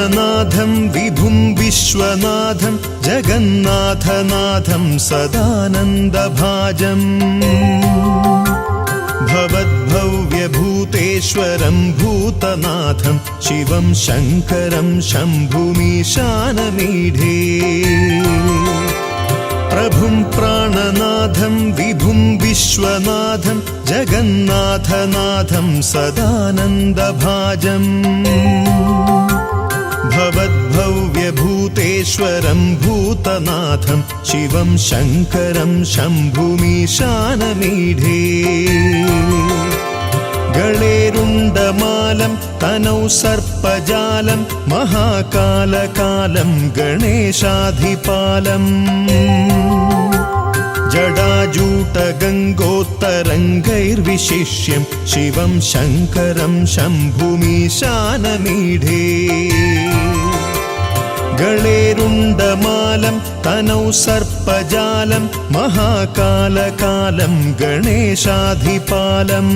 प्राणनाथं विभुं विश्वनाथं जगन्नाथनाथं सदानन्दभाजम् भवद्भव्यभूतेश्वरं भूतनाथं शिवं शङ्करं शम्भुमीशानमीढे प्रभुं प्राणनाथं विभुं विश्वनाथं जगन्नाथनाथं सदानन्दभाजम् भवद्भव्यभूतेश्वरं भूतनाथं शिवं शङ्करं शम्भुमीशानमीढे गणेरुण्डमालं तनौ सर्पजालं महाकालकालं गणेशाधिपालम् जडाजूटगङ्गोत्तरङ्गैर्विशिष्यं शिवं शङ्करं शम्भुमीशानमीढे गणेरुण्डमालं तनौ सर्पजालं महाकालकालं गणेशाधिपालम्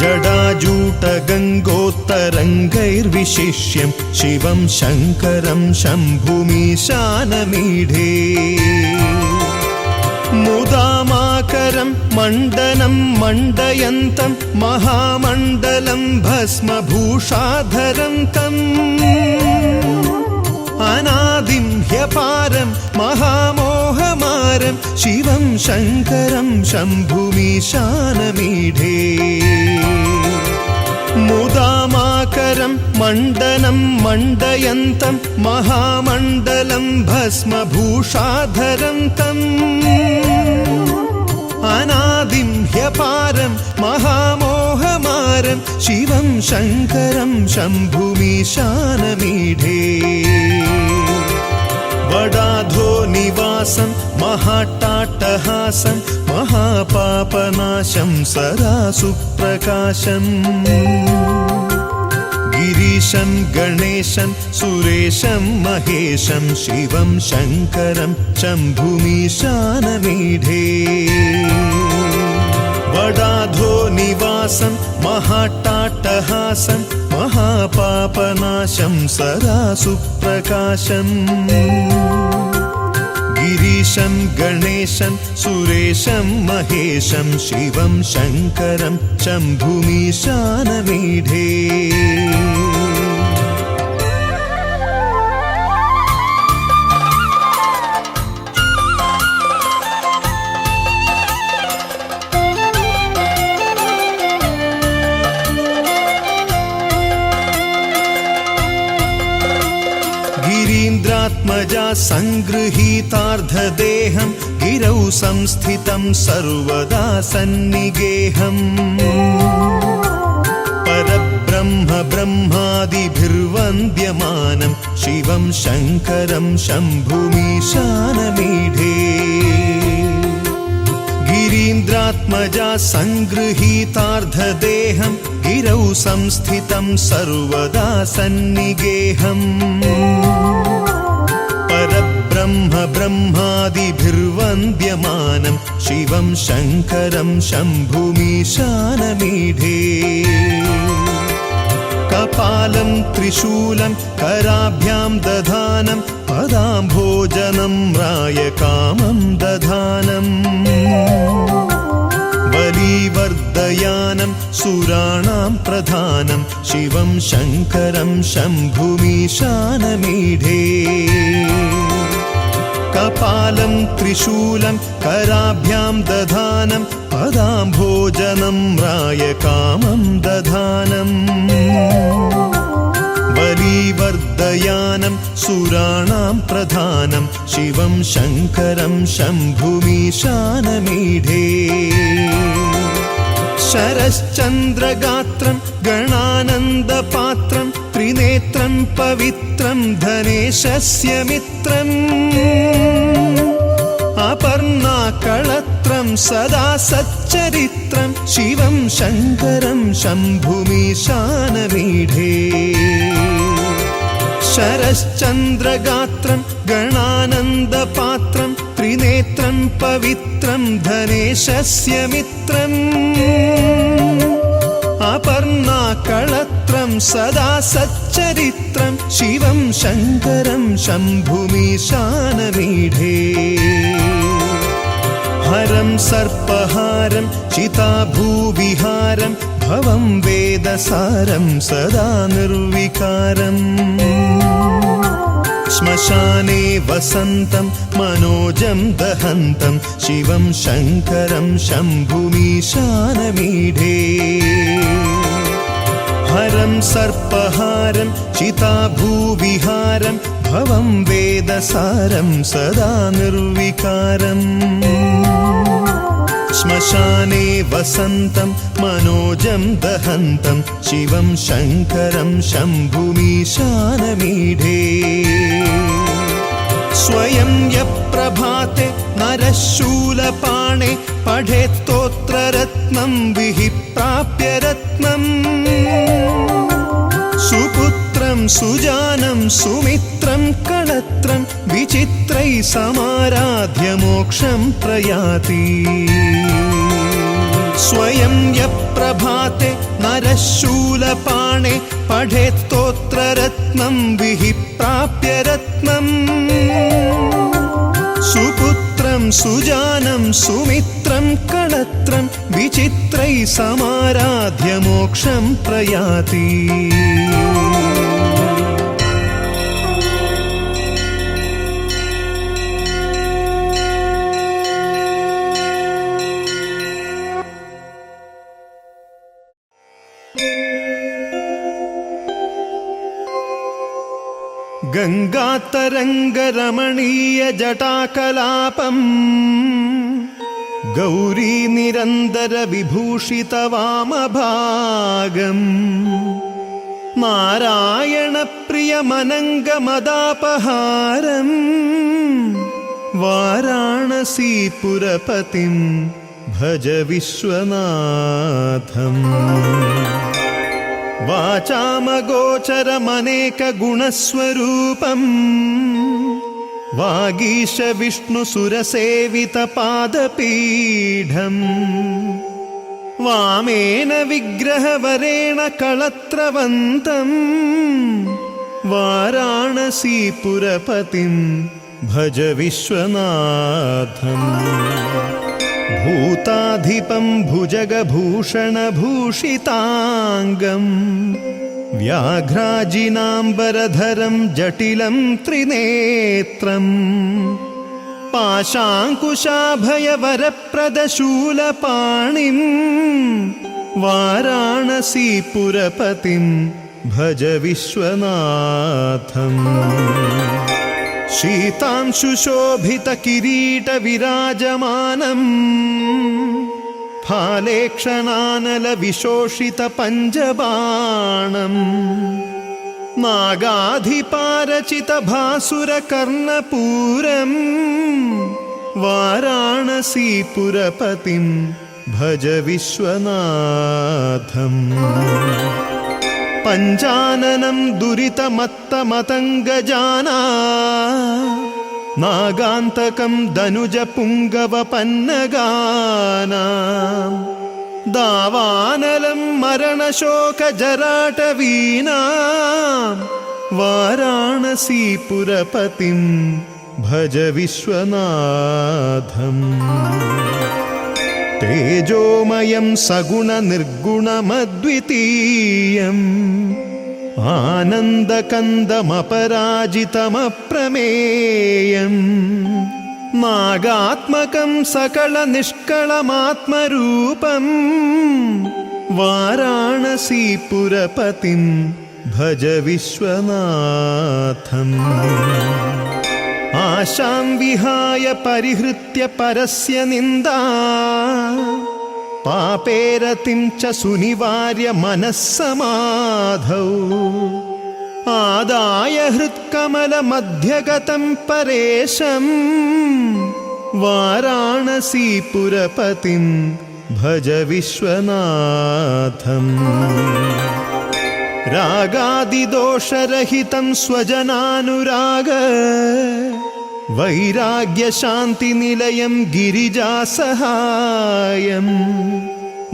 जडाजूटगङ्गोत्तरङ्गैर्विशिष्यं शिवं शङ्करं शम्भुमीशानमीढे मुदामाकरं मण्डनं मण्डयन्तं महामण्डलं भस्मभूषाधरं तम् अनादिं ह्यपारं महामोहमारं शिवं शङ्करं शम्भुमीशानमीढे मुदामाकरं मण्डनं मण्डयन्तं महामण्डलं भस्मभूषाधरं तम् അനാദിം ഹ്യപാരം മഹാമോഹമാരം ശിവം ശങ്കരം ശംഭുമീശാനമീഢേ വടാധോ നിവാസം മഹാട്ടാട്ടഹാസം മഹാപാപനാശം സദാ സുപ്രകാശം. ഗിരീശം ഗണേശൻ സുരേശം മഹേശം ശിവം ശങ്കരം ശംഭുമീശാനമീഢേ വടാധോ നിവാസം മഹാട്ടാട്ടഹാസം മഹാപാപനാശം സദാ സുപ്രകാശം. ഗിരീശം ഗണേശം സുരേശം മഹേശം ശിവം ശങ്കരം ശംഭുമീശാനമീഢേ संस्थितं सर्वदा सन्निगेहम्। परब्रह्म ब्रह्मादिभिर्वन्द्यमानं शिवं शङ्करं शम्भुमीशानमीढे। गिरीन्द्रात्मजा सङ्गृहीतार्धदेहं गिरौ संस्थितं सर्वदा सन्निगेहम् ആദിഭിർവന്ദ്യമാനം ശിവം ശങ്കരം ശംഭുമീശാനമീഢേ കപാലം ത്രിശൂലം കരാഭ്യാം ദധാനം പദാംഭോജനം രായ കാമം ദധാനം. ബലീവർദ്ധയാനം സുരാണാം പ്രധാനം ശിവം ശങ്കരം ശംഭുമീശാനമീഢേ കപാലം ത്രിശൂലം കരാഭ്യാം ദധാനം പദാംഭോജനം രായ കാമം ദധാനം. ബലീവർദ്ധയാനം സുരാണാം പ്രധാനം ശിവം ശങ്കരം ശംഭുമീശാനമീഢേ ശരശ്ചന്ദ്രഗാത്രം ഗണാനന്ദപാത്രം പവിത്രൻ പവിത്രൻ ധനേശസ്യ മിത്രൻ അപർണാകളത്രം സദാ സച്ചരിത്രം ശിവം ശങ്കരം ശംഭുമീശാനപീഠേ ശരശ്ചന്ദ്രഗാത്രം ഗണാനന്ദപാത്രം ത്രിനേത്രം പവിത്രം ധനേശസ്യ മിത്രൻ അപർണാകളത്രം സദാ സച്ചരിത്രം ശിവം ശങ്കരം ശംഭുമീശാനമീഢേ ഹരം സർപ്പഹാരം ചിതാഭൂവിഹാരം ഭവം വേദസാരം സദാ നിർവികാരം. ശ്മശാനെ വസന്തം മനോജം ദഹന്തം ശിവം ശങ്കരം ശംഭുമീശാനമീഢേ സർപ്പഹാരം ചിതാഭൂവിഹാരം ഭവം വേദസാരം സദാ നിർവികാരം. ശ്മശാനെ വസന്തം മനോജം ദഹന്തം ശിവം ശങ്കരം ശംഭുമീശാനമീഢേ സ്വയം യപ്രഭാത്തെ നരശൂലപാണെ പഠേത്തോത്രരത്നം വിഹി പ്രാപ്യ രത്നം സുപുത്രം സുജാനം സുമിത്രം കളത്രം വിചിത്രൈ സമാരാധ്യ മോക്ഷം പ്രയാതി. സ്വയം യപ്രഭാത്തെ നരശൂലപാണെ പഠേത്തോത്രരത്നം വിഹി പ്രാപ്യ രത്നം. സുപുത്രം സുജാനം സുമിത്രം കളത്രം വിചിത്രൈ സമാരാധ്യ മോക്ഷം പ്രയാതി. ഗംഗാതരംഗരമണീയ ജടാകലാപം. ഗൗരീ നിരന്തര വിഭൂഷിത വാമഭാഗം. നാരായണ പ്രിയമനംഗമദാപഹാരം വാരാണസീപുരപതിം ഭജ വിശ്വനാഥം. वाचामगोचरमनेकगुणस्वरूपम् वागीश विष्णुसुरसेवितपादपीठम् वामेन विग्रहवरेण कळत्रवन्तम् वाराणसीपुरपतिम् भज विश्वनाथम् भूताधिपं भुजगभूषणभूषिताङ्गम् व्याघ्राजिनाम्बरधरं जटिलं त्रिनेत्रम् पाशाङ्कुशाभयवरप्रदशूलपाणिम् वाराणसीपुरपतिं भज विश्वनाथम् शीतांशुशोभितकिरीटविराजमानम् फालेक्षणानलविशोषितपञ्जबाणम् नागाधिपारचितभासुरकर्णपूरम् वाराणसीपुरपतिं भज विश्वनाथम् പഞ്ചാനനം ദുരിതമത്തമതംഗജാനാ. നാഗാന്തകം ധനുജ പുങ്കവ പന്നഗാനാം ദാവാനലം മരണശോകജരാടവീനാം വാരാണസീപുരപതിം ഭജ വിശ്വനാഥം തേജോമയം സഗുണനിർഗുണമദ്വിതീയം ആനന്ദകന്ദമപരാജിതമപ്രമേയം നാഗാത്മകം സകലനിഷ്കളമാത്മരൂപം വാരാണസീപുരപതിം ഭജ വിശ്വനാഥം. ആശാം വിഹായ പരിഹൃത്യ പരസ്യ നിന്ദാ पापेरतिं च सुनिवार्य मनः समाधौ आदाय हृत्कमलमध्यगतं परेशम् वाराणसीपुरपतिं भज विश्वनाथम् रागादिदोषरहितं स्वजनानुराग വൈരാഗ്യശാന്തിനിലയം ഗിരിജാസഹായം.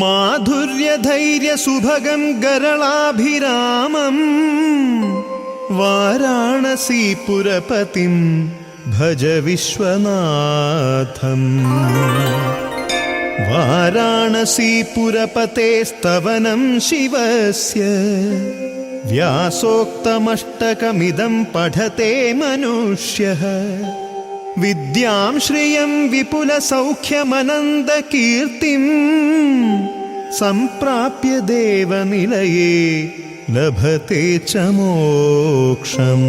മാധുര്യധൈര്യസുഭഗം ഗരളാഭിരാമം. വാരാണസീപുരപതിം ഭജ വിശ്വനാഥം. वाराणसीपुरपतेस्तवनं शिवस्य व्यासोक्तमष्टकमिदं पठते मनुष्यः विद्यां श्रियं विपुलसौख्यमनन्दकीर्तिम् सम्प्राप्य देवनिलये लभते च मोक्षम्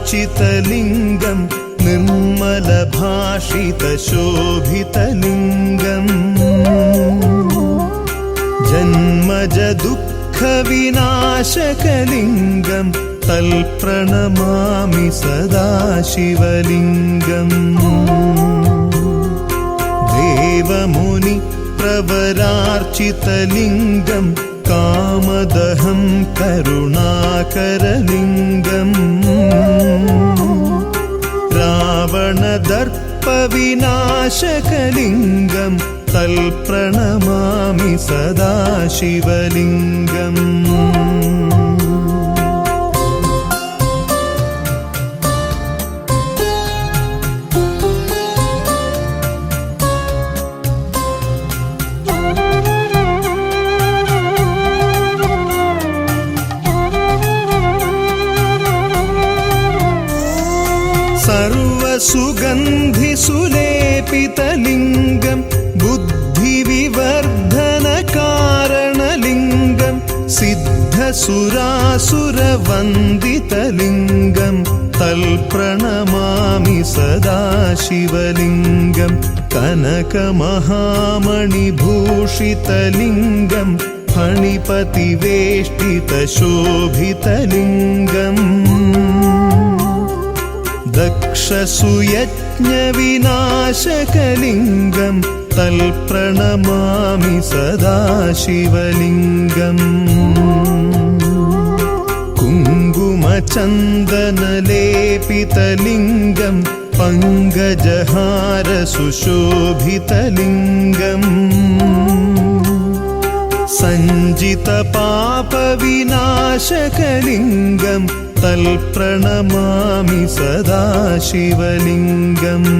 ब्रह्ममुरारिसुरार्चितलिङ्गं निर्मलभाषितशोभितलिङ्गम् जन्मजदुःखविनाशकलिङ्गं तल्प्रणमामि सदा शिवलिङ्गम् देवमुनि प्रवरार्चितलिङ्गं കാമദഹം കരുണാകരലിംഗം. രാവണദർപ്പവിനാശകലിംഗം തൽപ്രണമാമി സദാശിവലിംഗം. सिद्धसुरासुरवन्दितलिङ्गं तल्प्रणमामि सदा शिवलिङ्गं कनकमहामणिभूषितलिङ्गं फणिपतिवेष्टितशोभितलिङ्गम् दक्षसुयज्ञविनाशकलिङ्गं तल्प्रणमामि सदा शिवलिङ्गम् कुङ्कुमचन्दनलेपितलिङ्गं पङ्कजहारसुशोभितलिङ्गम् सञ्जितपापविनाशकलिङ्गं तल्प्रणमामि सदा शिवलिङ्गम्